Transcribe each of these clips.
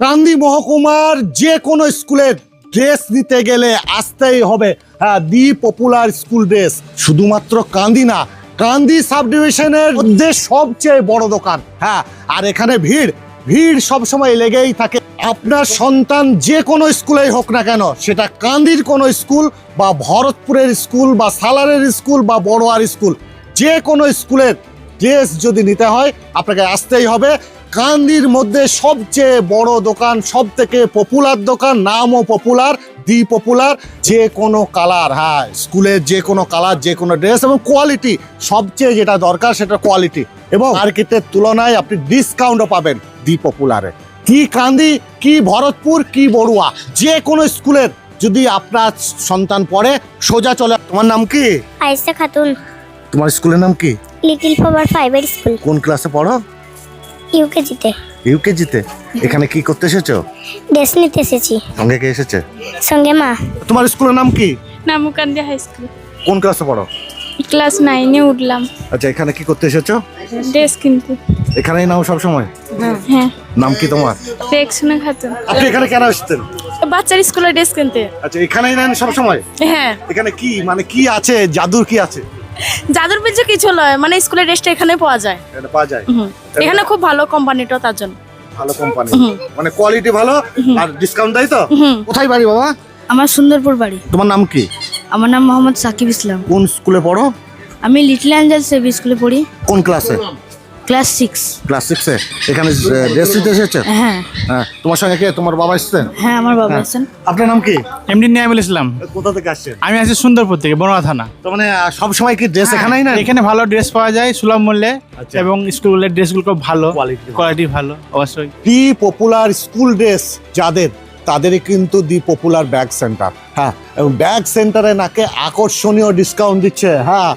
কান্দি মহকুমার যে কোনো স্কুলের ড্রেস নিতে গেলে আসতেই হবে। হ্যাঁ দি পপুলার স্কুল ড্রেস। শুধুমাত্র কান্দি না, কান্দি সাব ডিভিশনের মধ্যে সবচেয়ে বড় দোকান হ্যাঁ আর এখানে ভিড় ভিড় সবসময় লেগেই থাকে। আপনার সন্তান যে কোনো স্কুলেই হোক না কেন, সেটা কান্দির কোনো স্কুল বা ভরতপুরের স্কুল বা সালারের স্কুল বা বড়োয়ার স্কুল যে কোনো স্কুলের ড্রেস যদি নিতে হয়, আপনাকে আসতেই হবে। কান্দির মধ্যে সবচেয়ে বড় দোকান সব থেকে পপুলার দোকান নামও পপুলার দি পপুলার যে কোনো কালার হ্যাঁ স্কুলের যে কোনো কালার যে কোনো ড্রেস এবং কোয়ালিটি সবচেয়ে যেটা দরকার সেটা কোয়ালিটি এবং মার্কেটের তুলনায় আপনি ডিসকাউন্টও পাবেন দি পপুলারে কি কান্দি কি ভরতপুর কি বড়ুয়া যে কোনো স্কুলের যদি আপনার সন্তান পড়ে সোজা চলে তোমার নাম কি? আয়েশা খাতুন। তোমার স্কুলের নাম কি? লিটিল ফ্লাওয়ার ফাইবার স্কুল কোন ক্লাসে পড়ো? ইউকেজিতে। ইউকেজিতে? এখানে কি করতে এসেছ? ড্রেস নিতে এসেছি। সঙ্গে কে এসেছে? সঙ্গে মা। তোমার স্কুলের নাম কি? Namukandi high school. কোন ক্লাসে পড়ো? ক্লাস নাইনে উঠলাম। আচ্ছা এখানে কি করতে এসেছ? ড্রেস কিনতে। এখানেই নাও সব সময় হ্যাঁ। নাম কি তোমার? রেক্সনা খাতুন। আপনি এখানে কেন আসতেন বাচ্চার স্কুলে ড্রেস কিনতে। আচ্ছা এখানেই নেন সব সময় হ্যাঁ। এখানে কি মানে কি আছে? জাদুর কি আছে? যাদের পিছু কিছু নয় মানে স্কুলের ড্রেসটা এখানে পাওয়া যায়। এটা পাওয়া যায়? হুম। এখানে খুব ভালো কোম্পানিটা তার জন্য। ভালো কোম্পানি মানে কোয়ালিটি ভালো আর ডিসকাউন্ট দেয় তো? কোথায় বাড়ি বাবা? আমার সুন্দরপুর বাড়ি। তোমার নাম কি? আমার নাম মোহাম্মদ সাকিব ইসলাম। কোন স্কুলে পড়ো? আমি লিটল অ্যাঞ্জেল সেভ স্কুলে পড়ি। কোন ক্লাসে ক্লাস সিক্স। ক্লাস সিক্সে এখানে ড্রেস নিতে এসেছ? হ্যাঁ। হ্যাঁ তোমার সঙ্গে কে? তোমার বাবা এসেছেন? হ্যাঁ আমার বাবা আছেন আপনার নাম কি? এমডি নিয়ামুল ইসলাম। কোথা থেকে আসছেন? আমি আছি সুন্দরপুর থেকে বনগা থানা। তার মানে সব সময় কি ড্রেস এখানেই না? এখানে ভালো ড্রেস পাওয়া যায় সুলভ মূল্যে আচ্ছা। এবং স্কুলের ড্রেসগুলো খুব ভালো কোয়ালিটি ভালো। অবশ্যই। দি পপুলার স্কুল ড্রেস যাদের তাদেরই কিন্তু দি পপুলার ব্যাগ সেন্টার হ্যাঁ এবং ব্যাগ সেন্টারে নাকে আকর্ষণীয় ডিসকাউন্ট দিচ্ছে। হ্যাঁ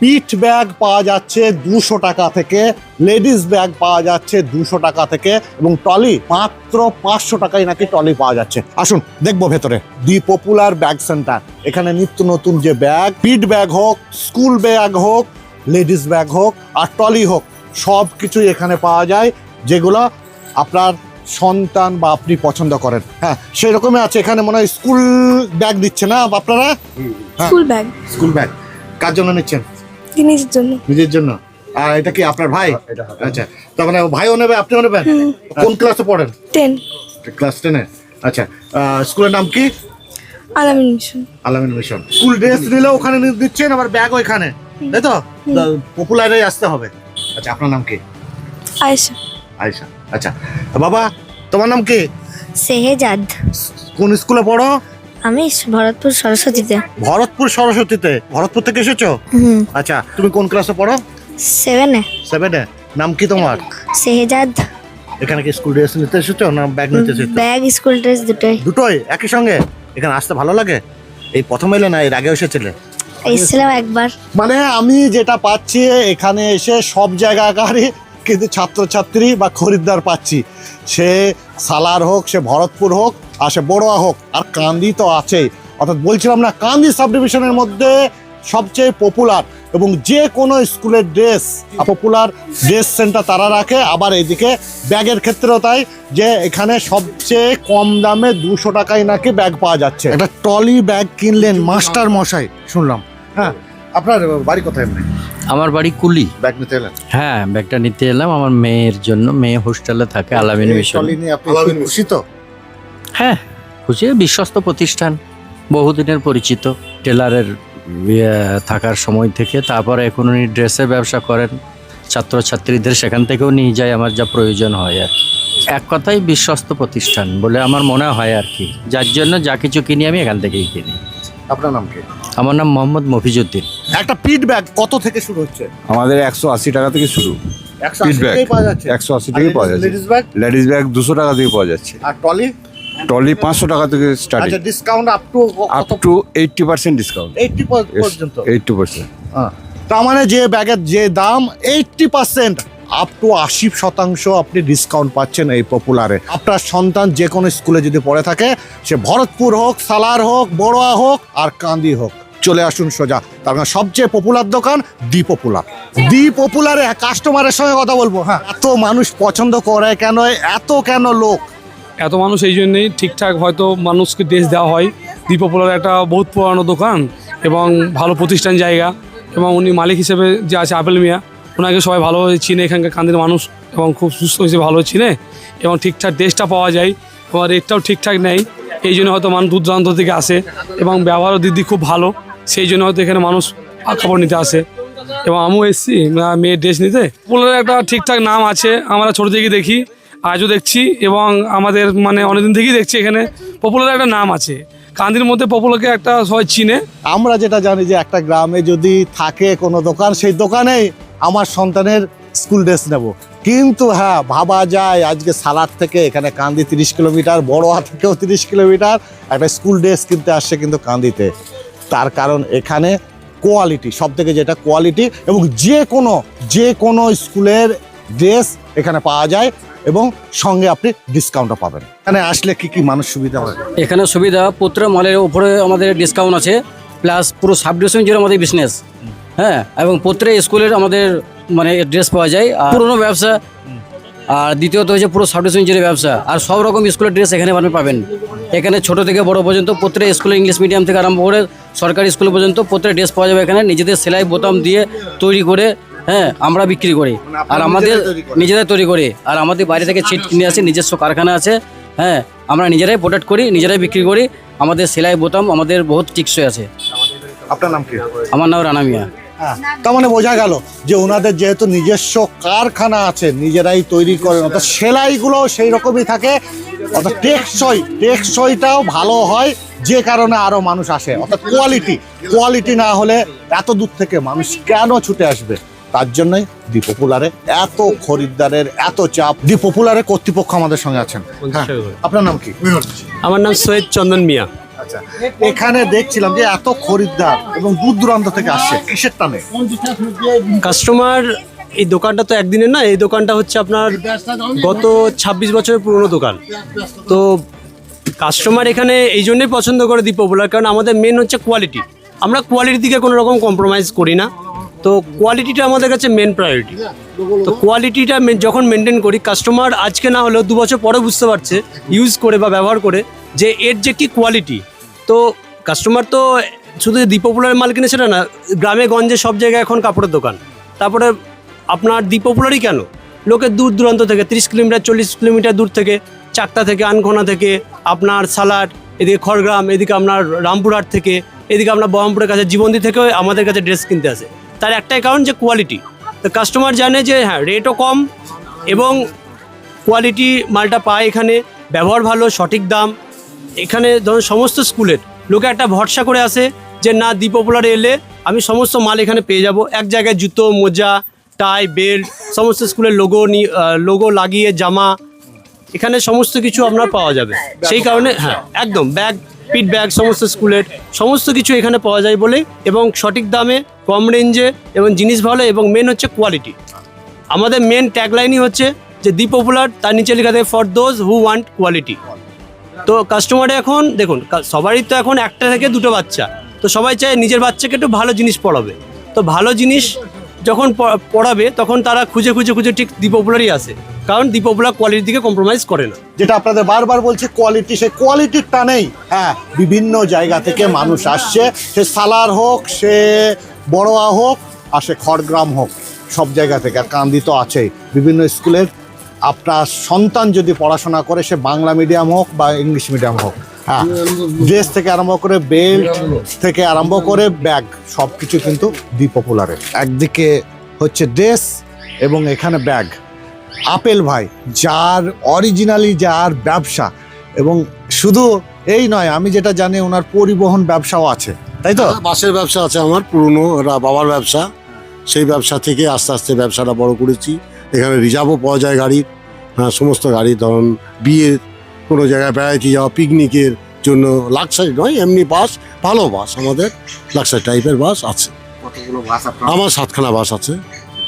পিঠ ব্যাগ পাওয়া যাচ্ছে দুশো টাকা থেকে লেডিস ব্যাগ পাওয়া যাচ্ছে দুশো টাকা থেকে এবং টলি মাত্র পাঁচশো টাকায় নাকি টলি পাওয়া যাচ্ছে। আসুন দেখব ভেতরে। The popular bag centre. এখানে নিত্য নতুন যে ব্যাগ পিঠ ব্যাগ হোক স্কুল ব্যাগ হোক লেডিস ব্যাগ হোক আর টলি হোক সব কিছুই এখানে পাওয়া যায় যেগুলো আপনার সন্তান বা আপনি পছন্দ করেন। হ্যাঁ সেই রকমই আছে। এখানে মনে হয় স্কুল ব্যাগ দিচ্ছে না আপনারা? হ্যাঁ। School bag. School bag. কার জন্য নিচ্ছেন? জিনিসের জন্য। নিজের জন্য? আর এটা কি আপনার ভাই? আচ্ছা তার মানে ভাইও নেবে আপনিও নেবেন? কোন ক্লাসে পড়েন? টেন। ক্লাস টেনে আচ্ছা স্কুলের নাম কি? আলামিন মিশন। আলামিন মিশন। স্কুল ড্রেস নিলে ওখানে দিচ্ছেন আবার ব্যাগ ওইখানে। তাই তো? পপুলারে আসতে হবে। আচ্ছা আপনার নাম কি? আয়েশা। আয়সা আচ্ছা বাবা তোমার নাম কি? সেহেজাদ। কোন স্কুলে পড়ো? আমি ভরতপুর সরস্বতীতে। ভরতপুর সরস্বতীতে? ভরতপুর থেকে এসেছ? হুম। আচ্ছা তুমি কোন ক্লাসে পড়ো? সেভেনে সেভেনে নাম কি তোমার? সেহেজাদ। এখানে কি স্কুল ড্রেস নিতে এসেছ না ব্যাগ নিতে এসেছ? ব্যাগ স্কুল ড্রেস দুটোই। দুটোই? একই সঙ্গে? এখানে আসতে ভালো লাগে? এই প্রথম এলে না এর আগে এসেছিলে? এসেছিলাম একবার। মানে আমি যেটা পাচ্ছি এখানে এসে সব জায়গাকারই কিন্তু ছাত্রছাত্রী বা খরিদ্দার পাচ্ছি। সে সালার হোক সে ভরতপুর হোক আর সে বড়োয়া হোক আর কান্দি তো আছেই। অর্থাৎ বলছিলাম না কান্দি সাব ডিভিশনের মধ্যে সবচেয়ে পপুলার এবং যে কোনো স্কুলের ড্রেস পপুলার ড্রেস সেন্টার তারা রাখে। আবার এদিকে ব্যাগের ক্ষেত্রেও তাই যে এখানে সবচেয়ে কম দামে দুশো টাকায় নাকি ব্যাগ পাওয়া যাচ্ছে। একটা টলি ব্যাগ কিনলেন মাস্টার মশাই শুনলাম। হ্যাঁ আপনার বাড়ি কোথায় এমনি? আমার বাড়ি কুলি। ব্যাগ নিতে এলেন? হ্যাঁ ব্যাগটা নিতে এলাম। আমার মেয়ের জন্য মেয়ে হোস্টেলে থাকে আলামিন মিশন আপনি খুশি তো? হ্যাঁ খুশি বিশ্বস্ত প্রতিষ্ঠান বহুদিনের পরিচিত। টেলারের ইয়ে থাকার সময় থেকে তারপরে এখন উনি ড্রেসের ব্যবসা করেন। ছাত্রছাত্রীদের সেখান থেকেও নিয়ে যায় আমার যা প্রয়োজন হয় আর এক কথাই বিশ্বস্ত প্রতিষ্ঠান বলে আমার মনে হয় আর কি। যার জন্য যা কিছু কিনি আমি এখান থেকেই কিনি। আপনার নাম কি? আমার নাম মোহাম্মদ মফিজুদ্দিন একটা পিট ব্যাগ কত থেকে শুরু হচ্ছে? আমাদের একশো আশি টাকা থেকে শুরু। একশো আশি bag। পাওয়া যাচ্ছে। একশো আশি থেকে পাওয়া যাচ্ছে। লেডিস ব্যাগ লেডিস ব্যাগ দুশো টাকা থেকে পাওয়া যাচ্ছে। আর টলি ট্রলি পাঁচশো টাকা থেকে স্টার্টিং আচ্ছা discount up to up to eighty percent discount eighty পর্যন্ত? এইটটি পার্সেন্ট হ্যাঁ। তার মানে যে ব্যাগের যে দাম এইটটি পার্সেন্ট আপ টু আশি শতাংশ আপনি ডিসকাউন্ট পাচ্ছেন এই পপুলারে আপনার সন্তান যে কোনো স্কুলে যদি পড়ে থাকে সে ভরতপুর হোক সালার হোক বড়োয়া হোক আর কান্দি হোক। চলে আসুন সোজা। তার মানে সবচেয়ে পপুলার দোকান দি পপুলার দি পপুলারে কাস্টমারের সঙ্গে কথা বলব হ্যাঁ। এত মানুষ পছন্দ করে কেন? এত কেন লোক? এত মানুষ এই জন্যেই ঠিকঠাক হয়তো মানুষকে ড্রেস দেওয়া হয়। দীপপোলার একটা বহুত পুরানো দোকান এবং ভালো প্রতিষ্ঠান জায়গা এবং উনি মালিক হিসেবে যে আছে আপেল মিয়া, ওনাকে সবাই ভালোভাবে চিনে এখানকার কান্দের মানুষ এবং খুব সুস্থ হিসেবে ভালো চিনে এবং ঠিকঠাক ড্রেসটা পাওয়া যায় এবং রেটটাও ঠিকঠাক নেই এই জন্য হয়তো মানুষ দূর দূরান্ত থেকে আসে এবং ব্যবহারও দিদি খুব ভালো, সেই জন্য হয়তো এখানে মানুষ কাপড় নিতে আসে। এবং আমিও এসেছি মেয়ের ড্রেস নিতে। পোলারের একটা ঠিকঠাক নাম আছে, আমরা ছোটো থেকে দেখি। আজও দেখছি এবং আমাদের মানে অনেকদিন থেকেই দেখছি এখানে পপুলার একটা নাম আছে। কান্দির মধ্যে পপুলারকে একটা সবাই চিনে। আমরা যেটা জানি যে একটা গ্রামে যদি থাকে কোনো দোকান, সেই দোকানেই আমার সন্তানের স্কুল ড্রেস নেব। কিন্তু হ্যাঁ ভাবা যায় আজকে সালার থেকে এখানে কান্দি তিরিশ কিলোমিটার, বড়োয়া থেকেও তিরিশ কিলোমিটার একটা স্কুল ড্রেস কিনতে আসছে কিন্তু কান্দিতে। তার কারণ এখানে কোয়ালিটি সব থেকে যেটা কোয়ালিটি এবং যে কোনো যে কোনো স্কুলের ড্রেস এখানে পাওয়া যায়। এবং সঙ্গে আপনি ডিসকাউন্টও পাবেন। এখানে আসলে কি কি মানুষ সুবিধা হয়? এখানে সুবিধা, পুত্র মলের উপরে আমাদের ডিসকাউন্ট আছে প্লাস পুরো সাব ডিভিশন জুড়ে আমাদের বিজনেস হ্যাঁ এবং পুত্রে স্কুলের আমাদের মানে ড্রেস পাওয়া যায়। আর পুরনো ব্যবসা, আর দ্বিতীয়ত হচ্ছে পুরো ডিভিশন জুড়ে ব্যবসা। আর সব রকম স্কুলের ড্রেস এখানে আপনি পাবেন। এখানে ছোট থেকে বড় পর্যন্ত প্রত্যেক স্কুলে ইংলিশ মিডিয়াম থেকে আরম্ভ করে সরকারি স্কুল পর্যন্ত প্রত্যেক ড্রেস পাওয়া যাবে এখানে। নিজেদের সেলাই, বোতাম দিয়ে তৈরি করে হ্যাঁ আমরা বিক্রি করি। আর আমাদের নিজেদের তৈরি করি। আর আমাদের বাইরে থেকে ছিট কিনে আসি নিজস্ব কারখানা আছে। হ্যাঁ আমরা নিজেরাই প্রোডাক্ট করি নিজেরাই বিক্রি করি। আমাদের সেলাই বোতাম আমাদের বহুত টিকসই আছে। আপনার নাম কি? আমার নাম রানা মিয়া। হ্যাঁ, তার মানে বোঝা গেল যে ওনাদের যেহেতু নিজস্ব কারখানা আছে নিজেরাই তৈরি করেন অর্থাৎ সেলাইগুলো সেই রকমই থাকে। অর্থাৎ টেকসই টেকসইটাও ভালো হয় যে কারণে আরও মানুষ আসে। অর্থাৎ কোয়ালিটি কোয়ালিটি না হলে এত দূর থেকে মানুষ কেন ছুটে আসবে? তার জন্যই দি পপুলারে এত খরিদ্দারের এত চাপ। দি কর্তৃপক্ষ আমাদের সঙ্গে আছেন। হ্যাঁ, আপনার নাম কি? আমার নাম সৈয়দ চন্দন মিয়া। আচ্ছা এখানে দেখছিলাম যে এত খরিদ্দার এবং দূর দূরান্ত থেকে আসছে কিসের টানে? কাস্টমার এই দোকানটা তো একদিনের না এই দোকানটা হচ্ছে আপনার গত ২৬ বছরের পুরনো দোকান। তো কাস্টমার এখানে এই জন্যই পছন্দ করে দি পপুলার কারণ আমাদের মেন হচ্ছে কোয়ালিটি আমরা কোয়ালিটির দিকে কোনো রকম কম্প্রোমাইজ করি না। তো কোয়ালিটিটা আমাদের কাছে মেন প্রায়োরিটি তো কোয়ালিটিটা যখন মেনটেন করি কাস্টমার আজকে না হলেও দু বছর পরে বুঝতে পারছে ইউজ করে বা ব্যবহার করে, যে এর যে কি কোয়ালিটি তো কাস্টমার তো শুধু দীপপুলারের মাল কিনে সেটা না, গ্রামে, গঞ্জে সব জায়গায় এখন কাপড়ের দোকান। তারপরে আপনার দীপপুলারই কেন? লোকের দূর দূরান্ত থেকে, তিরিশ কিলোমিটার, চল্লিশ কিলোমিটার দূর থেকে চাকটা থেকে আনখোনা থেকে, আপনার সালাড, এদিকে খড়গ্রাম, এদিকে আপনার রামপুরহাট থেকে, এদিকে আপনার বহরমপুরের কাছে জীবন্তী থেকেও আমাদের কাছে ড্রেস কিনতে আসে। তার একটাই কারণ যে কোয়ালিটি তো কাস্টমার জানে যে হ্যাঁ রেটও কম এবং কোয়ালিটি মালটা পায় এখানে, ব্যবহার ভালো, সঠিক দাম। এখানে ধরুন সমস্ত স্কুলের লোকে একটা ভরসা করে আসে যে, না দি পপুলারে এলে আমি সমস্ত মাল এখানে পেয়ে যাব। এক জায়গায় জুতো, মোজা টাই বেল্ট সমস্ত স্কুলের লোগো লোগো লাগিয়ে জামা, এখানে সমস্ত কিছু আপনার পাওয়া যাবে। সেই কারণে হ্যাঁ একদম ব্যাগ পিট ব্যাগ, সমস্ত স্কুলের সমস্ত কিছু এখানে পাওয়া যায় বলে এবং সঠিক দামে, কম রেঞ্জে এবং জিনিস ভালো এবং মেন হচ্ছে কোয়ালিটি আমাদের মেন ট্যাগলাইনই হচ্ছে যে দি পপুলার, তার নিচে লেখা থাকে for those who want quality তো কাস্টমারে এখন, দেখুন সবারই তো এখন একটা থেকে দুটো বাচ্চা। তো সবাই চায় নিজের বাচ্চাকে একটু ভালো জিনিস পড়াবে। তো ভালো জিনিস যখন পড়াবে, তখন তারা খুঁজে খুঁজে খুঁজে ঠিক দি পপুলারই আসে। কারণ দি পপুলার কোয়ালিটির দিকে কম্প্রোমাইজ করে না। যেটা আপনাদের বারবার বলছি কোয়ালিটি সেই কোয়ালিটির টানেই হ্যাঁ বিভিন্ন জায়গা থেকে মানুষ আসছে। সে সালার হোক, সে বড়োয়া হোক, আর সে খড়গ্রাম হোক, সব জায়গা থেকে। আর কান্দি তো আছেই। বিভিন্ন স্কুলের আপনার সন্তান যদি পড়াশোনা করে, সে বাংলা মিডিয়াম হোক বা ইংলিশ মিডিয়াম হোক। হ্যাঁ ড্রেস থেকে আরম্ভ করে বেল্ট থেকে আরম্ভ করে ব্যাগ সব কিছু কিন্তু দি পপুলারে একদিকে হচ্ছে ড্রেস এবং এখানে ব্যাগ আপেল ভাই যার অরিজিনালি যার ব্যবসা। এবং শুধু এই নয় আমি যেটা জানি ওনার পরিবহন ব্যবসাও আছে তাই তো? বাসের ব্যবসা আছে আমার পুরনো বাবার ব্যবসা। সেই ব্যবসা থেকে আস্তে আস্তে ব্যবসাটা বড় করেছি। এখানে রিজার্ভও পাওয়া যায় গাড়ির। হ্যাঁ সমস্ত গাড়ি ধরুন বিয়ের কোনো জায়গায় বেড়াইতে যাওয়া পিকনিকের জন্য লাক্সারি নয় এমনি বাস ভালো বাস আমাদের। লাক্সারি টাইপের বাস আছে। আমার সাতখানা বাস আছে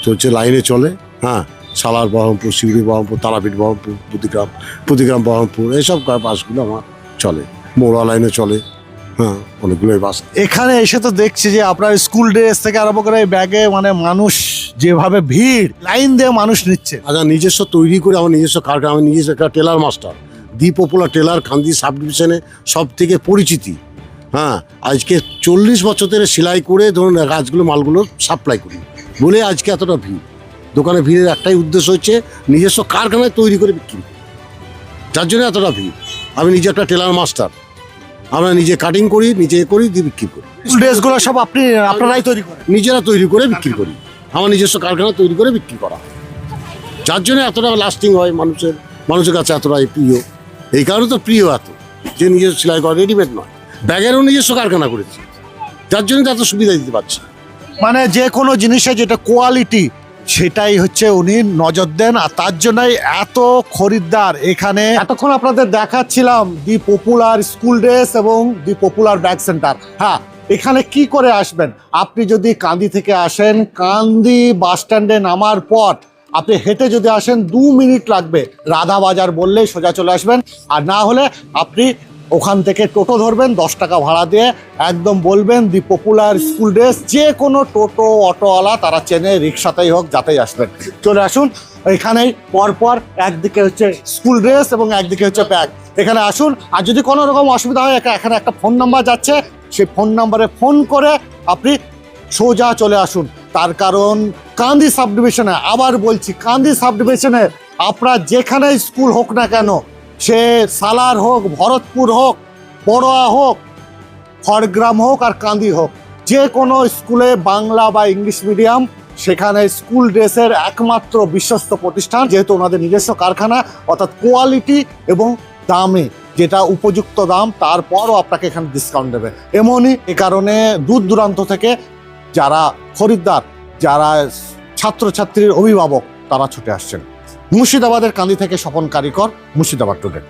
চলছে লাইনে চলে। হ্যাঁ সালার বহরমপুর শিউড়ি বহরমপুর তারাপীঠ বহরমপুর পুতিগ্রাম পুতিগ্রাম বহরমপুর এইসব বাসগুলো আমার চলে মোড়া লাইনে চলে হ্যাঁ অনেকগুলোই বাস। এখানে এসে তো দেখছি যে আপনার স্কুল ড্রেস থেকে আরম্ভ করে ব্যাগে মানে মানুষ যেভাবে ভিড় লাইন দিয়ে মানুষ নিচ্ছে। আচ্ছা নিজস্ব তৈরি করে আমার নিজস্ব কারখানা আমি নিজস্ব একটা tailor master. The popular tailor খান্দি সাব ডিভিশনে সব থেকে পরিচিতি। হ্যাঁ আজকে চল্লিশ বছর ধরে সেলাই করে ধরুন গাছগুলো মালগুলো সাপ্লাই করি। বলে আজকে এতটা ভিড়। দোকানে ভিড়ের একটাই উদ্দেশ্য হচ্ছে নিজস্ব কারখানায় তৈরি করে বিক্রি। যার জন্য এতটা ভিড়। আমি নিজে একটা টেলার মাস্টার। আমরা নিজে কাটিং করি নিজে করি দিয়ে বিক্রি করি। ড্রেসগুলো সব আপনি আপনারাই তৈরি করেন? নিজেরা তৈরি করে বিক্রি করি। আমার নিজস্ব কারখানা তৈরি করে বিক্রি করা। যার জন্য এতটা লাস্টিং হয় মানুষের মানুষের কাছে এতটাই প্রিয়। এই কারণে তো প্রিয় এত যে নিজের সেলাই করা রেডিমেড নয়। ব্যাগেরও নিজস্ব কারখানা করেছি। যার জন্য তো এত সুবিধা দিতে পারছি মানে যে কোনো জিনিসের যেটা কোয়ালিটি সেটাই হচ্ছে উনি নজর দেন, আর তার জন্যই এত খরিদ্দার। এখানে এতক্ষণ আপনাদের দেখাচ্ছিলাম দি পপুলার স্কুল ড্রেস এবং দি পপুলার ব্যাগ সেন্টার। হ্যাঁ এখানে কি করে আসবেন? আপনি যদি কান্দি থেকে আসেন, কান্দি বাস স্ট্যান্ডে নামার পর আপনি হেঁটে যদি আসেন, দু মিনিট লাগবে। রাধা বাজার বললেই সোজা চলে আসবেন। আর না হলে আপনি ওখান থেকে টোটো ধরবেন, দশ টাকা ভাড়া দিয়ে একদম বলবেন দি পপুলার স্কুল ড্রেস, যে কোনো টোটো, অটোওয়ালা, তারা চেনে, রিক্সাতেই হোক, যাতেই আসবেন। চলে আসুন, এখানেই পরপর একদিকে হচ্ছে স্কুল ড্রেস এবং একদিকে হচ্ছে ব্যাগ। এখানে আসুন, আর যদি কোনো রকম অসুবিধা হয় এখানে একটা ফোন নাম্বার যাচ্ছে, সেই ফোন নাম্বারে ফোন করে আপনি সোজা চলে আসুন। তার কারণ, কান্দি সাবডিভিশনে, আবার বলছি, কান্দি সাব ডিভিশনে আপনার যেখানে স্কুল হোক না কেন সে সালার হোক, ভরতপুর হোক, বড়োয়া হোক, খড়গ্রাম হোক আর কান্দি হোক, যে কোনো স্কুলে বাংলা বা ইংলিশ মিডিয়াম, সেখানে স্কুল ড্রেসের একমাত্র বিশ্বস্ত প্রতিষ্ঠান, যেহেতু ওনাদের নিজস্ব কারখানা, অর্থাৎ কোয়ালিটি এবং দামে যেটা উপযুক্ত দাম, তারপরও আপনাকে এখানে ডিসকাউন্ট দেবে। এমনই এ কারণে দূর দূরান্ত থেকে যারা খরিদ্দার, যারা ছাত্রছাত্রীর অভিভাবক, তারা ছুটে আসছেন। মুর্শিদাবাদের কান্দি থেকে স্বপন কারিকর মুর্শিদাবাদ টুডে।